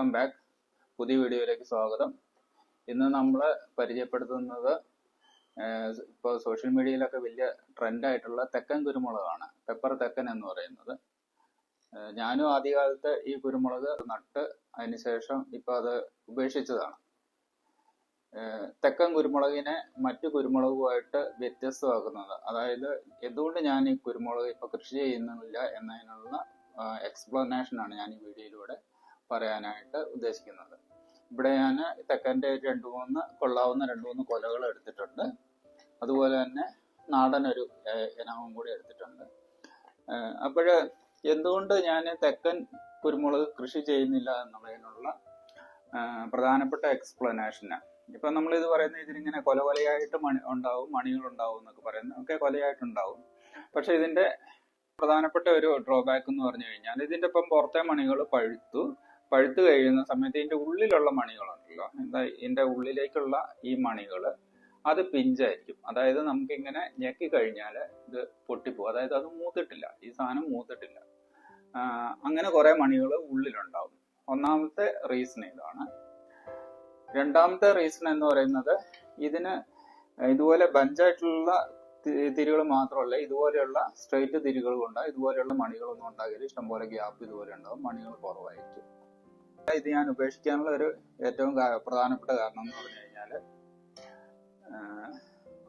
Welcome back പുതിയ വീഡിയോയിലേക്ക് സ്വാഗതം. ഇന്ന് നമ്മൾ പരിചയപ്പെടുത്തുന്നത് ഇപ്പോൾ സോഷ്യൽ മീഡിയയിലൊക്കെ വലിയ ട്രെൻഡായിട്ടുള്ള തെക്കൻ കുരുമുളകാണ്. പെപ്പർ തെക്കൻ എന്ന് പറയുന്നത്. ഞാനും ആദ്യകാലത്ത് ഈ കുരുമുളക് നട്ട് അതിനുശേഷം ഇപ്പോൾ അത് ഉപേക്ഷിച്ചതാണ്. തെക്കൻ കുരുമുളകിനെ മറ്റു കുരുമുളകുമായിട്ട് വ്യത്യസ്തമാക്കുന്നത്. അതായത് എന്തുകൊണ്ട് ഞാൻ ഈ കുരുമുളക് ഇപ്പോൾ കൃഷി ചെയ്യുന്നില്ല എന്നതിനുള്ള എക്സ്പ്ലനേഷനാണ് ഞാൻ ഈ വീഡിയോയിലൂടെ പറയാനായിട്ട് ഉദ്ദേശിക്കുന്നത്. ഇവിടെ ഞാൻ തെക്കന്റെ രണ്ട് മൂന്ന് കൊള്ളാവുന്ന രണ്ട് മൂന്ന് കൊലകൾ എടുത്തിട്ടുണ്ട്. അതുപോലെ തന്നെ നാടൻ ഒരു ഇനവും കൂടി എടുത്തിട്ടുണ്ട്. അപ്പോൾ എന്തുകൊണ്ട് ഞാൻ തെക്കൻ കുരുമുളക് കൃഷി ചെയ്യുന്നില്ല എന്നുള്ളതിനുള്ള പ്രധാനപ്പെട്ട എക്സ്പ്ലനേഷന്. ഇപ്പം നമ്മൾ ഇത് പറയുന്നത് ഇതിലിങ്ങനെ കൊല കൊലയായിട്ട് മണി ഉണ്ടാവും മണികൾ ഉണ്ടാവും എന്നൊക്കെ പറയുന്നത് ഒക്കെ കൊലയായിട്ടുണ്ടാവും. പക്ഷെ ഇതിന്റെ പ്രധാനപ്പെട്ട ഒരു ഡ്രോബാക്ക് എന്ന് പറഞ്ഞു കഴിഞ്ഞാൽ ഇതിന്റെ ഇപ്പം പുറത്തെ മണികൾ പഴുത്തു. പഴുത്തു കഴിയുന്ന സമയത്ത് ഇതിന്റെ ഉള്ളിലുള്ള മണികളുണ്ടല്ലോ. എന്താ ഇതിന്റെ ഉള്ളിലേക്കുള്ള ഈ മണികൾ അത് പിഞ്ചായിരിക്കും. അതായത് നമുക്ക് ഇങ്ങനെ ഞെക്കി കഴിഞ്ഞാൽ ഇത് പൊട്ടിപ്പോകും. അതായത് അത് മൂത്തിട്ടില്ല. ഈ സാധനം മൂത്തിട്ടില്ല. അങ്ങനെ കുറെ മണികൾ ഉള്ളിലുണ്ടാവും. ഒന്നാമത്തെ റീസൺ ഇതാണ്. രണ്ടാമത്തെ റീസൺ എന്ന് പറയുന്നത് ഇതിന് ഇതുപോലെ ബഞ്ചായിട്ടുള്ള തിരികൾ മാത്രമല്ല ഇതുപോലെയുള്ള സ്ട്രെയിറ്റ് തിരികൾ കൊണ്ട് ഇതുപോലെയുള്ള മണികളൊന്നും ഉണ്ടാകില്ല ഇഷ്ടംപോലെ ഗ്യാപ്പ് ഇതുപോലെ ഉണ്ടാവും. മണികൾ കുറവായിരിക്കും. ഇത് ഞാൻ ഉപേക്ഷിക്കാനുള്ള ഒരു ഏറ്റവും പ്രധാനപ്പെട്ട കാരണം എന്ന് പറഞ്ഞു കഴിഞ്ഞാൽ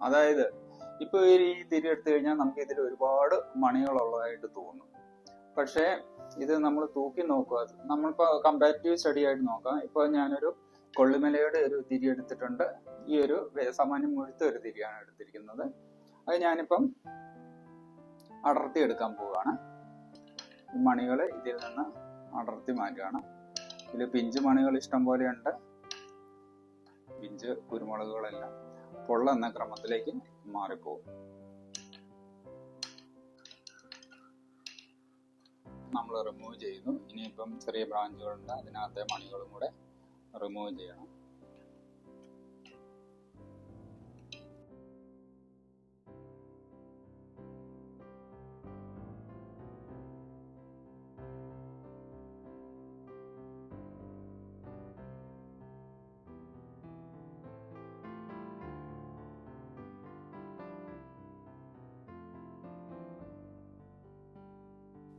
അതായത് ഇപ്പൊ ഈ തിരി എടുത്തു കഴിഞ്ഞാൽ നമുക്ക് ഇതിൽ ഒരുപാട് മണികളുള്ളതായിട്ട് തോന്നും. പക്ഷേ ഇത് നമ്മൾ തൂക്കി നോക്കുക നമ്മളിപ്പോ കമ്പാരിറ്റീവ് സ്റ്റഡി ആയിട്ട് നോക്കാം. ഇപ്പൊ ഞാനൊരു കൊള്ളിമലയുടെ ഒരു തിരി എടുത്തിട്ടുണ്ട്. ഈ ഒരു സാമാന്യം മുഴുത്ത ഒരു തിരിയാണ് എടുത്തിരിക്കുന്നത്. അത് ഞാനിപ്പം അടർത്തി എടുക്കാൻ പോവുകയാണ്. ഈ മണികൾ ഇതിൽ നിന്ന് അടർത്തി മാറ്റുകയാണ്. ഇതിൽ പിഞ്ച് മണികൾ ഇഷ്ടം പോലെയുണ്ട്. പിഞ്ച് കുരുമുളകുകളെല്ലാം. പൊള്ള എന്ന ക്രമത്തിലേക്ക് മാറിപ്പോകും നമ്മൾ റിമൂവ് ചെയ്യുന്നു. ഇനിയിപ്പം ചെറിയ ബ്രാഞ്ചുകളുണ്ട് അതിനകത്തെ മണികളും കൂടെ റിമൂവ് ചെയ്യണം.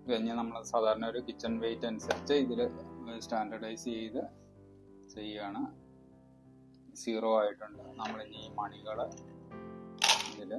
കഴിഞ്ഞ് നമ്മൾ സാധാരണ ഒരു കിച്ചൺ വെയിറ്റ് അനുസരിച്ച് ഇതിൽ സ്റ്റാൻഡർഡൈസ് ചെയ്ത് ചെയ്യുകയാണ് സീറോ ആയിട്ടുണ്ട്. നമ്മളിനി ഈ മണികൾ ഇതിൽ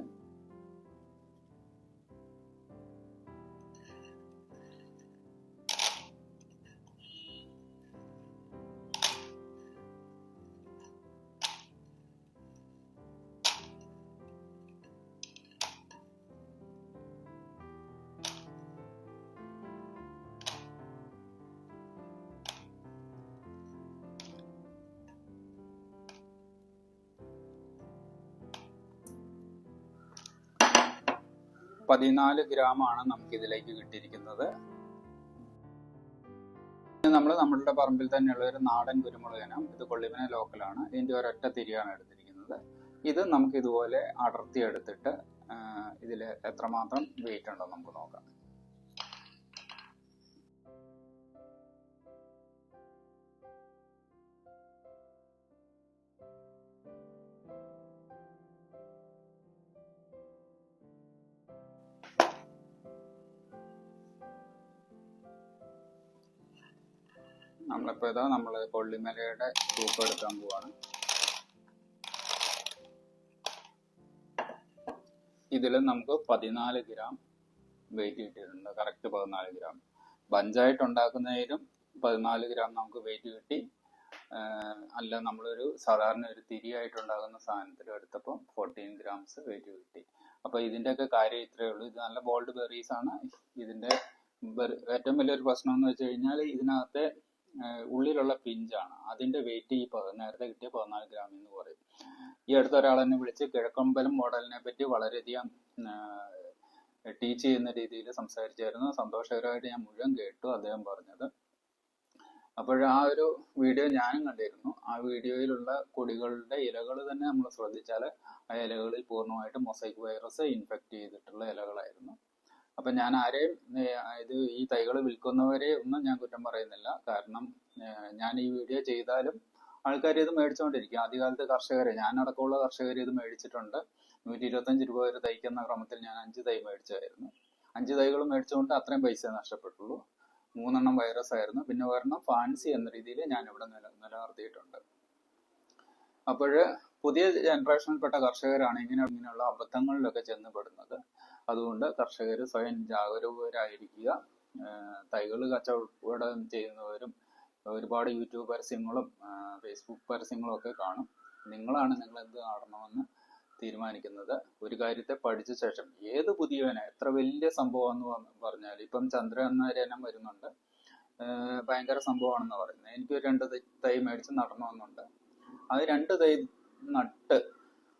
പതിനാല് ആണ് നമുക്ക് ഇതിലേക്ക് കിട്ടിയിരിക്കുന്നത് നമ്മൾ നമ്മളുടെ പറമ്പിൽ തന്നെയുള്ള ഒരു നാടൻ കുരുമുളകിനം ഇത് കൊള്ളിമന ലോക്കലാണ്. ഇതിന്റെ ഒരൊറ്റ തിരിയാണ് എടുത്തിരിക്കുന്നത്. ഇത് നമുക്ക് ഇതുപോലെ അടർത്തി എടുത്തിട്ട് ഇതിൽ എത്രമാത്രം വെയിറ്റ് ഉണ്ടോ നമുക്ക് നോക്കാം. നമ്മളിപ്പോൾ ഇതാ നമ്മൾ കൊള്ളിമലയുടെ തൂക്കം എടുക്കാൻ പോവാണ്. ഇതിൽ നമുക്ക് പതിനാല് ഗ്രാം വെയിറ്റ് കിട്ടിയിട്ടുണ്ട്. കറക്റ്റ് പതിനാല് ഗ്രാം. ബഞ്ചായിട്ട് ഉണ്ടാക്കുന്നതിലും പതിനാല് ഗ്രാം നമുക്ക് വെയിറ്റ് കിട്ടി. അല്ല നമ്മളൊരു സാധാരണ ഒരു തിരിയായിട്ട് ഉണ്ടാകുന്ന സാധനത്തിൽ എടുത്തപ്പോൾ ഫോർട്ടീൻ ഗ്രാംസ് വെയിറ്റ് കിട്ടി. അപ്പോൾ ഇതിന്റെയൊക്കെ കാര്യം ഇത്രയേ ഉള്ളൂ. ഇത് നല്ല ബോൾഡ് ബെറീസ് ആണ്. ഇതിന്റെ ഏറ്റവും വലിയൊരു പ്രശ്നം എന്ന് വെച്ച് കഴിഞ്ഞാൽ ഇതിനകത്തെ ഉള്ളിലുള്ള പിഞ്ചാണ്. അതിന്റെ വെയിറ്റ് ഈ നേരത്തെ കിട്ടിയ പതിനാല് ഗ്രാം എന്ന് പറയും. ഈ അടുത്ത ഒരാൾ എന്നെ വിളിച്ച് കിഴക്കമ്പലം മോഡലിനെ പറ്റി വളരെയധികം ടീച്ച് ചെയ്യുന്ന രീതിയിൽ സംസാരിച്ചായിരുന്നു. സന്തോഷകരമായിട്ട് ഞാൻ മുഴുവൻ കേട്ടു അദ്ദേഹം പറഞ്ഞത്. അപ്പോൾ ആ ഒരു വീഡിയോ ഞാനും കണ്ടിരുന്നു. ആ വീഡിയോയിലുള്ള കൊടികളുടെ ഇലകൾ തന്നെ നമ്മൾ ശ്രദ്ധിച്ചാൽ ആ ഇലകളിൽ പൂർണമായിട്ട് മൊസൈക്ക് വൈറസ് ഇൻഫെക്റ്റ് ചെയ്തിട്ടുള്ള ഇലകളായിരുന്നു. അപ്പൊ ഞാൻ ആരെയും ഇത് ഈ തൈകൾ വിൽക്കുന്നവരെ ഒന്നും ഞാൻ കുറ്റം പറയുന്നില്ല. കാരണം ഞാൻ ഈ വീഡിയോ ചെയ്താലും ആൾക്കാർ ഇത് മേടിച്ചുകൊണ്ടിരിക്കും ആദ്യകാലത്ത് കർഷകരെ ഞാനടക്കമുള്ള കർഷകർ ഇത് മേടിച്ചിട്ടുണ്ട്. നൂറ്റി ഇരുപത്തഞ്ച് രൂപ വരെ തയ്ക്കുന്ന ക്രമത്തിൽ ഞാൻ അഞ്ച് തൈ മേടിച്ചായിരുന്നു. അഞ്ച് തൈകൾ മേടിച്ചുകൊണ്ട് അത്രയും പൈസ നഷ്ടപ്പെട്ടുള്ളൂ. മൂന്നെണ്ണം വൈറസ് ആയിരുന്നു. പിന്നെ ഒരെണ്ണം ഫാൻസി എന്ന രീതിയിൽ ഞാൻ ഇവിടെ നില നിലനിർത്തിയിട്ടുണ്ട്. അപ്പോൾ പുതിയ ജനറേഷനിൽപ്പെട്ട കർഷകരാണ് ഇങ്ങനെ ഇങ്ങനെയുള്ള അബദ്ധങ്ങളിലൊക്കെ ചെന്ന് പെടുന്നത്. അതുകൊണ്ട് കർഷകർ സ്വയം ജാഗരൂകരായിരിക്കുക. തൈകൾ കച്ചവടം ചെയ്യുന്നവരും ഒരുപാട് യൂട്യൂബ് പരസ്യങ്ങളും ഫേസ്ബുക്ക് പരസ്യങ്ങളും ഒക്കെ കാണും. നിങ്ങളാണ് നിങ്ങൾ എന്ത് നടണമെന്ന് തീരുമാനിക്കുന്നത്? ഒരു കാര്യത്തെ പഠിച്ച ശേഷം ഏത് പുതിയവനെ? എത്ര വലിയ സംഭവമാണെന്ന് എന്ന് പറഞ്ഞാൽ ഇപ്പം ചന്ദ്ര എന്ന രനം വരുന്നുണ്ട്. ഭയങ്കര സംഭവമാണെന്ന് പറയുന്നത്. എനിക്ക് രണ്ട് തൈ മേടിച്ച് നടണമെന്നുണ്ട്. അത് രണ്ട് തൈ നട്ട്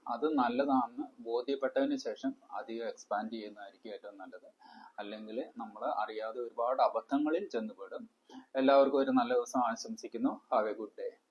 അത് നല്ലതാണെന്ന് ബോധ്യപ്പെട്ടതിന് ശേഷം അധികം എക്സ്പാൻഡ് ചെയ്യുന്നതായിരിക്കും ഏറ്റവും നല്ലത്. അല്ലെങ്കിൽ നമ്മൾ അറിയാതെ ഒരുപാട് അബദ്ധങ്ങളിൽ ചെന്നുപെടും. എല്ലാവർക്കും ഒരു നല്ല ദിവസം ആശംസിക്കുന്നു. Have A good day